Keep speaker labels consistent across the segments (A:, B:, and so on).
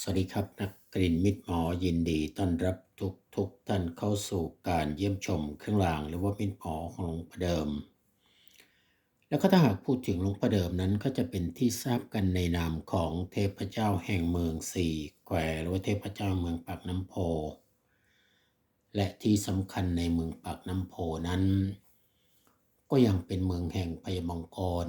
A: สวัสดีครับ นักกลิ่นมิตรหมอยินดีต้อนรับทุกทุกท่านเข้าสู่การเยี่ยมชมเครื่องราง หรือว่ามิตรหมอของหลวงพ่อเดิม แล้วก็ถ้าหากพูดถึงหลวงพ่อเดิมนั้นก็จะเป็นที่ทราบกันในนามของเทพเจ้าแห่งเมืองสี่แควหรือว่าเทพเจ้าเมืองปากน้ำโพ และที่สำคัญในเมืองปากน้ำโพนั้น ก็ยังเป็นเมืองแห่งพยมังกร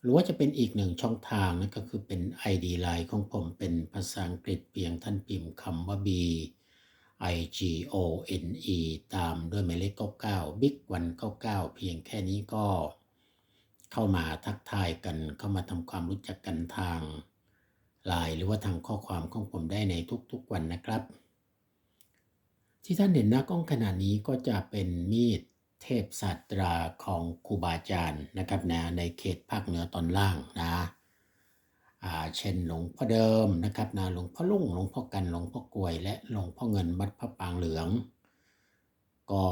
A: หรือว่าจะเป็นอีกหนึ่งช่องทางนั่นก็คือเป็น ID Line ของผมเป็นภาษาอังกฤษเพียงท่านพิมพ์คำว่า B I G O N E ตามด้วยหมายเลข99 Big 199 เพียงแค่นี้ก็เข้ามาทักทายกันเข้ามาทำความรู้จักกันทางไลน์หรือว่าทางข้อความของผมได้ในทุกๆวันนะครับ ที่ท่านเห็นหน้ากล้องขนาดนี้ก็จะเป็นมีด เทพศาสตราของครูบาอาจารย์นะครับนะในเขตภาคเหนือตอนล่างนะเช่นหลวงพ่อเดิมนะครับนะหลวงพ่อลุ่งหลวงพ่อกันหลวงพ่อกลวย และหลวงพ่อเงินวัดพระปางเหลือง ก็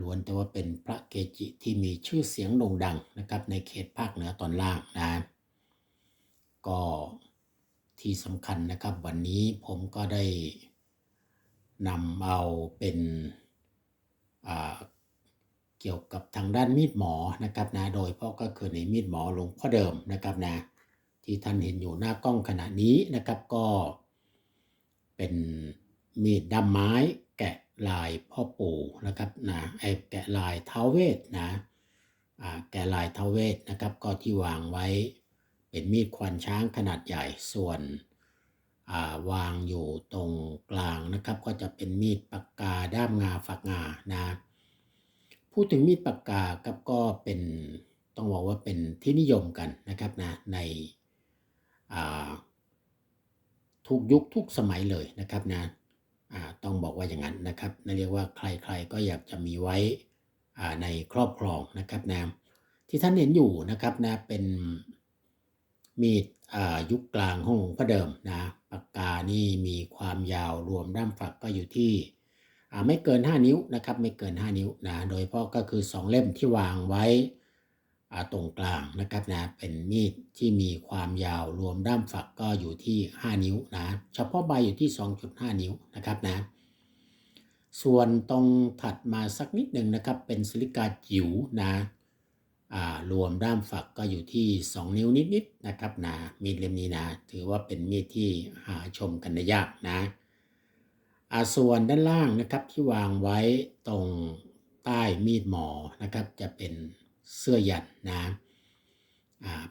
A: ล้วนแต่ว่าเป็นพระเกจิที่มีชื่อเสียงโด่งดังนะครับในเขตภาคเหนือตอนล่างนะก็ที่สำคัญนะครับวันนี้ผมก็ได้นำเอาเป็น เกี่ยวกับทางด้านมีดหมอนะครับนะโดยพราะก็คือในมีดหมอหลวงพ่อเดิมนะครับนะที่ท่านเห็นอยู่หน้ากล้องขณะนี้นะครับก็ เป็นมีดด้ามไม้แกะลายพ่อปู่นะครับนะไอแกะลายเท้าเวทนะแกะลายเท้าเวทนะครับก็ที่วางไว้เป็นมีดควานช้างขนาดใหญ่ส่วน วางอยู่ตรงกลางนะครับ ก็จะเป็นมีดปากกาด้ามงาฝักงานะพูดถึงมีดปากกาครับก็เป็นต้องบอกว่าเป็นที่นิยมกันนะครับนะในทุกยุคทุกสมัยเลยนะครับนะต้องบอกว่าอย่างนั้นนะครับนเรียกว่าใครๆก็อยากจะมีไว้ในครอบครองนะครับนะที่ท่านเห็นอยู่นะครับนะเป็น มีดยุคกลางของหลวงพ่อเดิมนะปากกานี่มีความยาวรวมด้ามฝักก็อยู่ที่ไม่เกิน 5 นิ้วนะครับไม่เกิน 5 นิ้วนะโดยเพราะก็คือ 2 เล่มที่วางไว้ตรงกลางนะครับนะเป็นมีดที่มีความยาวรวมด้ามฝักก็อยู่ที่ 5 นิ้วนะเฉพาะใบอยู่ที่ 2.5 นิ้วนะครับนะส่วนตรงถัดมาสักนิดหนึ่งนะครับเป็นซิลิกาจิ๋วนะ รวมด้ามฝักก็อยู่ที่ 2 นิ้วนิดๆนะครับนะมีดเล่มนี้นะ ถือว่าเป็นมีดที่หาชมกันได้ยากนะส่วนด้านล่างนะครับที่วางไว้ตรงใต้มีดหมอนะครับ จะเป็นเสื้อยันนะ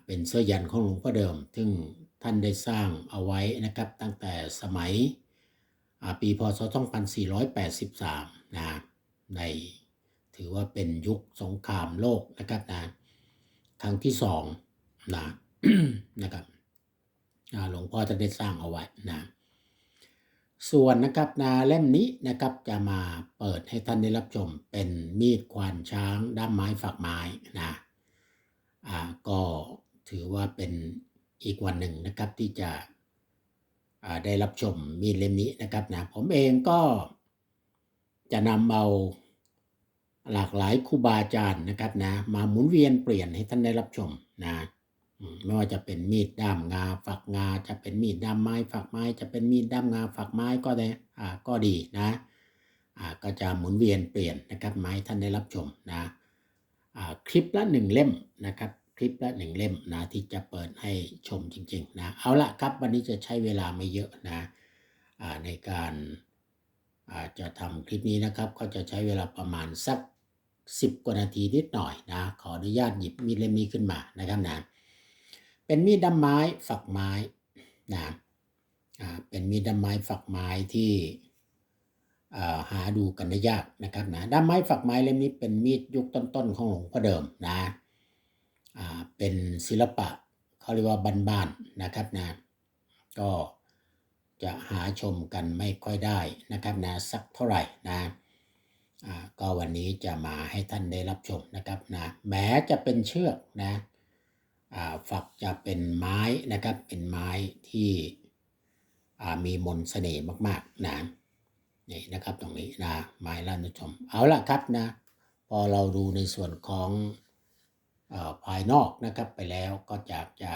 A: เป็นเสื้อยันของหลวงพ่อเดิม ซึ่งท่านได้สร้างเอาไว้นะครับ ตั้งแต่สมัยปีพศ 2483 นะใน ถือว่าเป็นยุคสงครามโลกนะครับนะครั้งที่สองนะนะครับหลวงพ่อจะได้สร้างเอาไว้นะส่วนนะครับนาเล่มนี้นะครับจะมาเปิดให้ท่านได้รับชมเป็นมีดควานช้างด้ามไม้ฝักไม้นะอ่าก็ถือว่าเป็นอีกวันหนึ่งนะครับที่จะได้รับชมมีดเล่มนี้นะครับนะผมเองก็จะนำเอา หลากหลายครูบาอาจารย์นะครับนะมาหมุนเวียนเปลี่ยนให้ท่านได้รับชมนะไม่ว่าจะเป็นมีดด้ามงาฝักงา จะเป็นมีดด้ามไม้ฝักไม้ จะเป็นมีดด้ามงาฝักไม้ก็ได้อ่าก็ดีนะอ่าก็จะหมุนเวียนเปลี่ยนนะครับไม้ท่านได้รับชมนะอ่าคลิปละหนึ่งเล่มนะครับ คลิปละหนึ่งเล่มนะที่จะเปิดให้ชมจริงๆนะเอาละครับวันนี้จะใช้เวลาไม่เยอะนะอ่าในการอ่าจะทำคลิปนี้นะครับ ก็จะใช้เวลาประมาณสัก สิบกว่านาทีนิดหน่อยนะขออนุญาตหยิบมีดเล่มนี้ขึ้นมานะครับนะเป็นมีดด้ามไม้ฝักไม้นะอ่าเป็นมีดด้ามไม้ฝักไม้ที่หาดูกันได้ยากนะครับนะด้ามไม้ฝักไม้เล่มนี้เป็นมีดยุคต้นๆของหลวงพ่อเดิมนะอ่าเป็นศิลปะเขาเรียกว่าบ้านๆนะครับนะก็จะหาชมกันไม่ค่อยได้นะครับนะสักเท่าไหร่นะ ก็วันนี้จะมาให้ท่านได้รับชมนะครับนะแม้จะเป็นเชือกนะฝักจะเป็นไม้นะครับเป็นไม้ที่มีมนต์เสน่ห์มากๆนะนี่นะครับตรงนี้นะไม้ล่านชม เอาละครับนะพอเราดูในส่วนของอภายนอกนะครับไปแล้วก็อยากจะ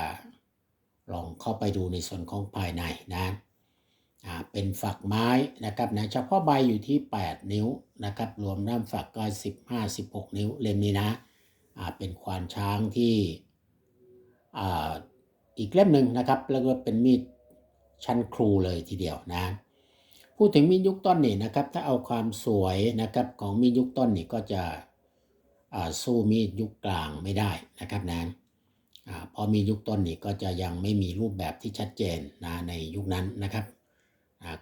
A: ลองเข้าไปดูในส่วนของภายในนะ เป็นฝักไม้นะครับนะเฉพาะใบอยู่ที่ 8 นิ้วนะครับรวมด้ามฝักก็ 15 16 นิ้วเล่มนี้นะอ่าเป็นควานช้างที่อ่าอีกเล่มหนึ่งนะครับแล้วก็เป็นมีดชั้นครูเลยทีเดียวนะพูดถึงมีดยุคต้นนี่นะครับถ้าเอาความสวยนะครับของมีดยุคต้นนี่ก็จะอ่าสู้มีดยุคกลางไม่ได้นะครับนะอ่าพอมียุคต้นนี่ก็จะยังไม่มีรูปแบบที่ชัดเจนนะในยุคนั้นนะครับ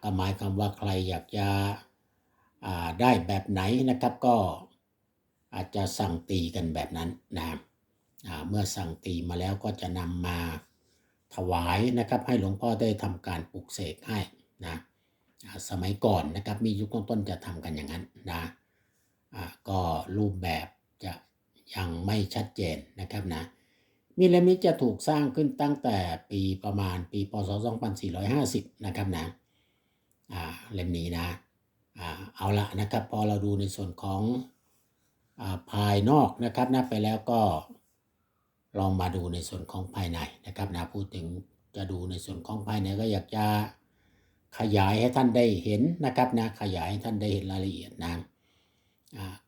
A: ก็หมายความว่าใครอยากจะได้แบบไหนนะครับก็อาจจะสั่งตีกันแบบนั้นนะครับอ่าเมื่อสั่งตีมาแล้วก็จะนำมาถวายนะครับ ให้หลวงพ่อได้ทำการปลุกเสกให้นะสมัยก่อนนะครับมียุคต้นๆจะทำกันอย่างนั้นนะก็รูปแบบจะยังไม่ชัดเจนนะครับนะมีเล่มนี้จะถูกสร้างขึ้นตั้งแต่ปีประมาณปีพศ 2450 นะครับนะอ่า เล่มนี้นะเอาละนะครับพอเราดูในส่วนของอภายนอกนะครับนะไปแล้วก็ลองมาดูในส่วนของภายในนะครับนะพูดถึงจะดูในส่วนของภายในก็อยากจะขยายให้ท่านได้เห็นนะครับนะขยายให้ท่านได้เห็นรายละเอียดนะ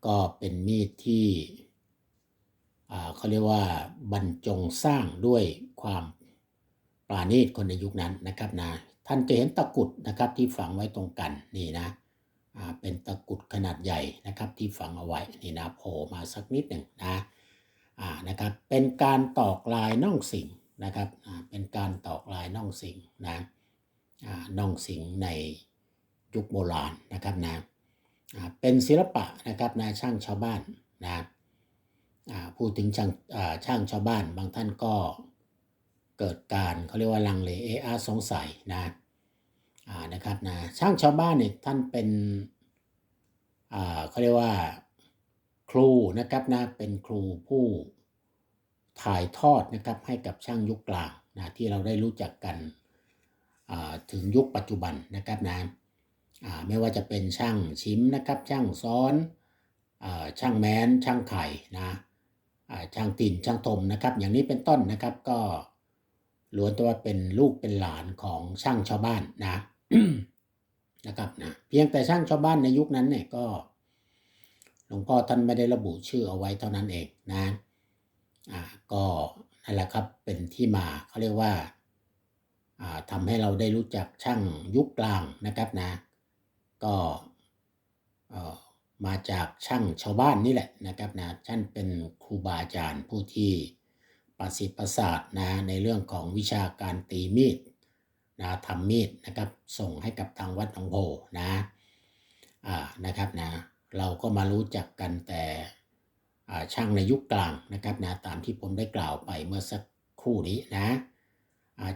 A: ก็เป็นมีดที่เขาเรียกว่าบรรจงสร้างด้วยความปราณีตคนในยุคนั้นนะครับนะ ท่านจะเห็นตะกุดนะครับที่ฝังไว้ตรงกันนี่นะเป็นตะกุดขนาดใหญ่นะครับที่ฝังเอาไว้นี่นะโผล่มาสักนิดหนึ่งนะนะครับเป็นการตอกลายน่องสิงนะครับเป็นการตอกลายน่องสิงนะน่องสิงในยุคโบราณนะครับนะเป็นศิลปะนะครับนะช่างชาวบ้านนะพูดถึงช่างช่างชาวบ้านบางท่านก็เกิดการเขาเรียกว่าลังเลเออาสงสัยนะ นะครับนะช่างชาวบ้านเนี่ยท่านเป็นอ่าเขาเรียกว่าครูนะครับนะเป็นครูผู้ถ่ายทอดนะครับให้กับช่างยุคกลางนะที่เราได้รู้จักกันถึงยุคปัจจุบันนะครับนะไม่ว่าจะเป็นช่างชิมนะครับช่างซ้อนอช่างแม้นช่างไข่นะช่างตินช่างทมนะครับ อย่างนี้เป็นต้นนะครับก็ล้วนแต่ว่าเป็นลูกเป็นหลานของช่างชาวบ้านนะ นะครับนะเพียงแต่ช่างชาวบ้านในยุคนั้นเนี่ยก็หลวงพ่อท่านไม่ได้ระบุชื่อเอาไว้เท่านั้นเองนะอ่าก็นั่นแหละครับเป็นที่มาเขาเรียกว่าอ่าทำให้เราได้รู้จักช่างยุคกลางนะครับนะ ก็เออมาจากช่างชาวบ้านนี่แหละนะครับนะท่านเป็นครูบาอาจารย์ผู้ที่ประสิทธิ์ประสาทนะในเรื่องของวิชาการตีมีด นะทำมีดนะครับส่งให้กับทางวัดหนองโพนะอ่านะครับนะเราก็มารู้จักกันแต่ช่างในยุคกลางนะครับนะตามที่ผมได้กล่าวไปเมื่อสักครู่นี้นะ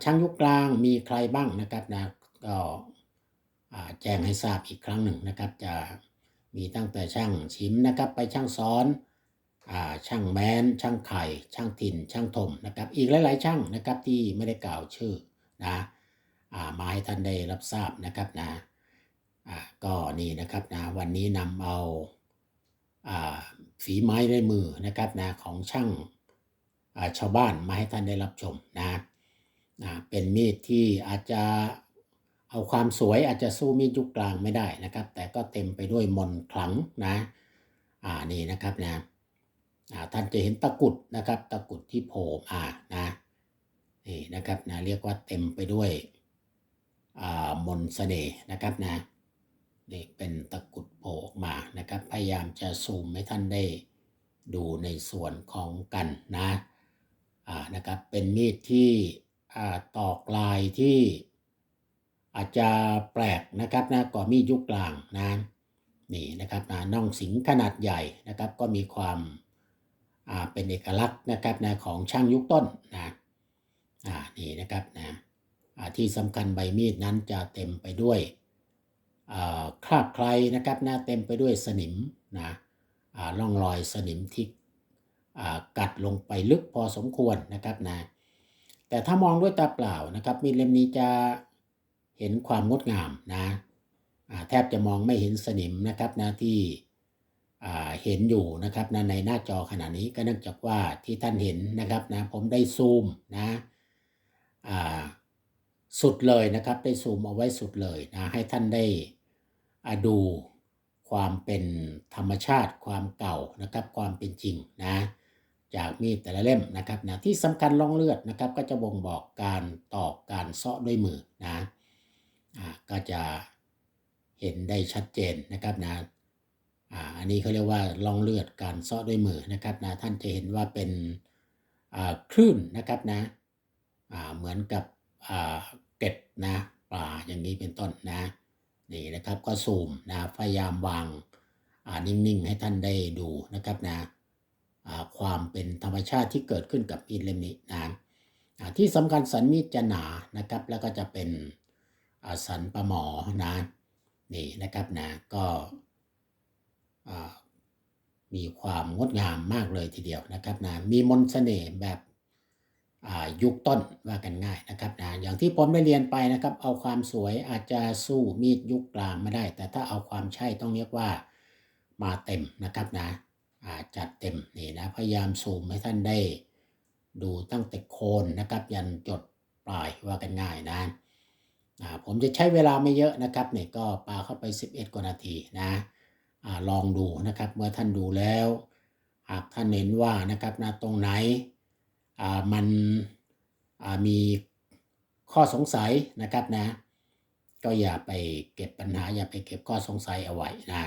A: ช่างยุคกลางมีใครบ้างนะครับนะก็แจ้งให้ทราบอีกครั้งหนึ่งนะครับ จะมีตั้งแต่ช่างชิมนะครับ ไปช่างซ้อนอช่างแมนช่างไข่ ช่างถิ่น ช่างถมนะครับ อีกหลาย ๆ ช่างนะครับที่ไม่ได้กล่าวชื่อนะ มาให้ท่านได้รับทราบนะครับนะก็นี่นะครับนะวันนี้นำเอาฝีไม้ลายมือนะครับนะของช่างาชาวบ้านมาให้ท่านได้รับชมนะนะเป็นมีดที่อาจจะเอาความสวยอาจจะสู้มีดยุคกลางไม่ได้นะครับ แต่ก็เต็มไปด้วยมนขลังนะอ่านี่นะครับนะอ่าท่านจะเห็นตะกุดนะครับ ตะกุดที่โผล่มานะนี่นะครับนะเรียกว่าเต็มไปด้วย มนต์เสน่ห์นะครับนะนี่เป็นตะกุดโผล่ออกมานะครับ พยายามจะซูมให้ท่านได้ดูในส่วนของกันนะนะครับเป็นมีดที่ตอกลายที่อาจจะแปลกนะครับนะกว่ามีดยุคกลางนะนี่นะครับนะน่องสิงขนาดใหญ่นะครับ ก็มีความเป็นเอกลักษณ์นะครับนะของช่างยุคต้นนะอ่านี่นะครับนะ ที่สำคัญใบมีดนั้นจะเต็มไปด้วยคราบใครนะครับนะเต็มไปด้วยสนิมนะร่องรอยสนิมที่กัดลงไปลึกพอสมควรนะครับนะแต่ถ้ามองด้วยตาเปล่านะครับ มีดเล่มนี้จะเห็นความงดงามนะแทบจะมองไม่เห็นสนิมนะครับนะที่เห็นอยู่นะครับนะในหน้าจอขณะนี้ก็เนื่องจากว่าที่ท่านเห็นนะครับนะผมได้ซูมนะ สุดเลยนะครับ ได้ซูมเอาไว้สุดเลยนะให้ท่านได้อาดูความเป็นธรรมชาติความเก่านะครับ ความเป็นจริงนะจากมีดแต่ละเล่มนะครับนะที่สำคัญล่องเลือดนะครับ ก็จะบ่งบอกการตอกการเซาะด้วยมือนะอ่าก็จะเห็นได้ชัดเจนนะครับนะอ่าอันนี้เขาเรียกว่าล่องเลือดการเซาะด้วยมือนะครับนะท่านจะเห็นว่าเป็นอ่าคลื่นนะครับนะอ่าเหมือนกับอ่า เกล็ดนะปลาอย่างนี้เป็นต้นนะนี่นะครับก็ซูมนะพยายามวางอ่านิ่งๆให้ท่านได้ดูนะครับนะความเป็นธรรมชาติที่เกิดขึ้นกับมีดเล่มนี้นะที่สำคัญสันมีดจะหนานะครับ แล้วก็จะเป็นสันประหมอนะนี่นะครับนะก็มีความงดงามมากเลยทีเดียวนะครับนะมีมนต์เสน่ห์แบบ ยุคต้นว่ากันง่ายนะครับนะอย่างที่ผมได้เรียนไปนะครับ เอาความสวยอาจจะสู้มีดยุคกลางไม่ได้ แต่ถ้าเอาความใช่ต้องเรียกว่ามาเต็มนะครับนะจัดเต็มนี่นะพยายามซูมให้ท่านได้ ดูตั้งแต่โคนนะครับ ยันจดปลายว่ากันง่ายนะผมจะใช้เวลาไม่เยอะนะครับเนี่ยก็ปาเข้าไป 11 กว่านาทีนะลองดูนะครับเมื่อท่านดูแล้ว หากท่านเห็นว่านะครับนะตรงไหน มันอ่ามีข้อสงสัยนะครับนะ ก็อย่าไปเก็บปัญหา อย่าไปเก็บข้อสงสัยเอาไว้นะ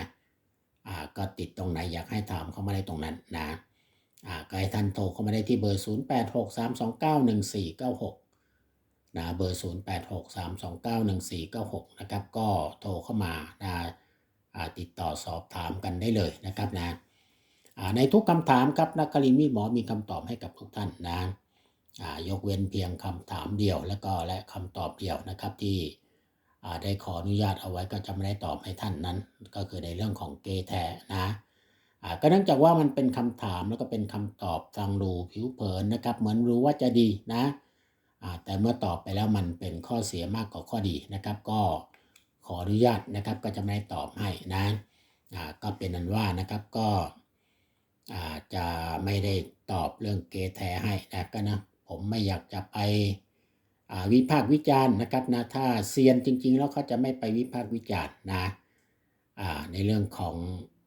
A: อ่าก็ติดตรงไหนอยากให้ถามเข้ามาได้ตรงนั้นนะอ่าก็ให้ท่านโทรเข้ามาได้ที่เบอร์ 0863291496นะเบอร์ 0863291496 นะครับ ก็โทรเข้ามานะอ่าติดต่อสอบถามกันได้เลยนะครับนะ ในทุกคำถามครับนักกลินมีหมอมีคำตอบให้กับทุกท่านนะยกเว้นเพียงคำถามเดียวแล้วก็และคำตอบเดียวนะครับที่ได้ขออนุญาตเอาไว้ก็จะไม่ได้ตอบให้ท่านนั้น ก็คือในเรื่องของเกย์แทนะก็เนื่องจากว่ามันเป็นคำถามแล้วก็เป็นคำตอบฟังดูผิวเผินนะครับ เหมือนรู้ว่าจะดีนะแต่เมื่อตอบไปแล้วมันเป็นข้อเสียมากกว่าข้อดีนะครับ ก็ขออนุญาตนะครับก็จะไม่ได้ตอบให้นะก็เป็นนั้นว่านะครับก็ อาจจะไม่ได้ตอบเรื่องเกแทให้นะก็นะ ผมไม่อยากจะไปวิพากษ์วิจารณ์นะครับนะถ้าเซียนจริง ๆ แล้วเขาจะไม่ไปวิพากษ์วิจารณ์นะในเรื่องของ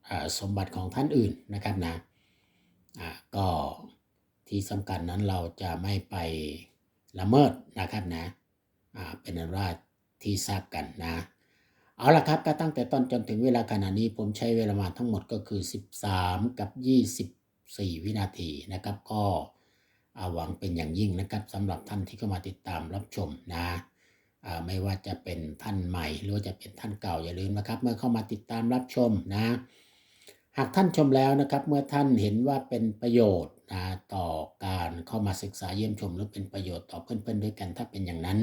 A: อสมบัติของท่านอื่นนะครับนะก็ที่สำคัญนั้นเราจะไม่ไปละเมิดนะครับนะเป็นอันว่าที่ทราบกันนะ เอาละครับก็ตั้งแต่ต้นจนถึงเวลาขณะนี้ผมใช้เวลามาทั้งหมดก็คือ 13 กับ 24 วินาทีนะครับ ก็อ่าหวังเป็นอย่างยิ่งนะครับสำหรับท่านที่เข้ามาติดตามรับชมนะไม่ว่าจะเป็นท่านใหม่ หรือว่าจะเป็นท่านเก่าอย่าลืมนะครับ เมื่อเข้ามาติดตามรับชมนะ หากท่านชมแล้วนะครับ เมื่อท่านเห็นว่าเป็นประโยชน์นะต่อการเข้ามาศึกษาเยี่ยมชม หรือเป็นประโยชน์ต่อเพื่อนๆด้วยกันถ้าเป็นอย่างนั้น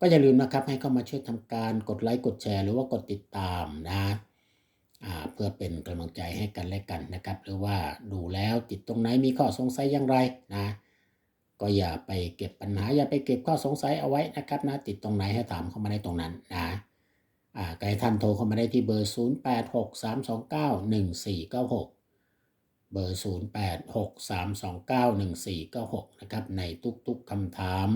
A: ก็อย่าลืมนะครับให้เข้ามาช่วยทำการกดไลค์กดแชร์ หรือว่ากดติดตามนะเพื่อเป็นกำลังใจให้กันและกันนะครับ หรือว่าดูแล้วติดตรงไหนมีข้อสงสัยอย่างไรนะ ก็อย่าไปเก็บปัญหา อย่าไปเก็บข้อสงสัยเอาไว้นะครับนะติดตรงไหนให้ถามเข้ามาในตรงนั้นนะอ่าก็ให้ท่านโทรเข้ามาได้ที่เบอร์ 0863291496 เบอร์ 0863291496 นะครับในทุกๆคำถาม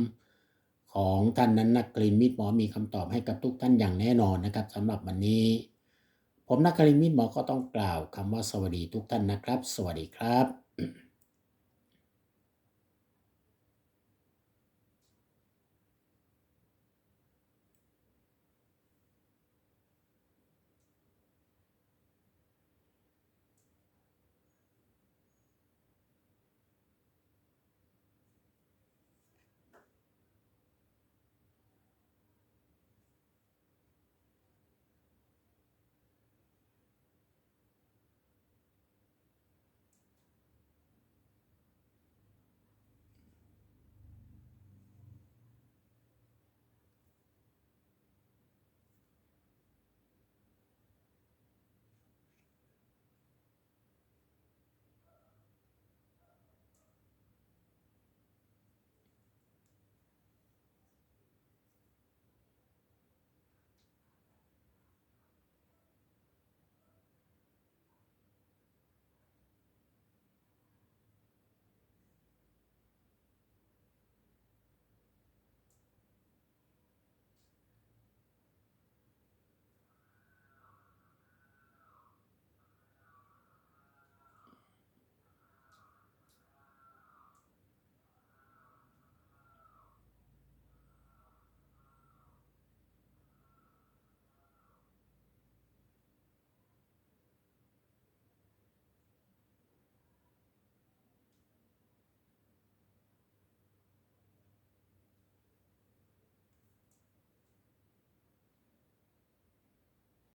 A: ของท่านนั้นนักกลินมิตรหมอมีคำตอบให้กับทุกท่านอย่างแน่นอนนะครับสำหรับวันนี้ ผมนักกลินมิตรหมอก็ต้องกล่าวคำว่าสวัสดีทุกท่านนะครับ สวัสดีครับ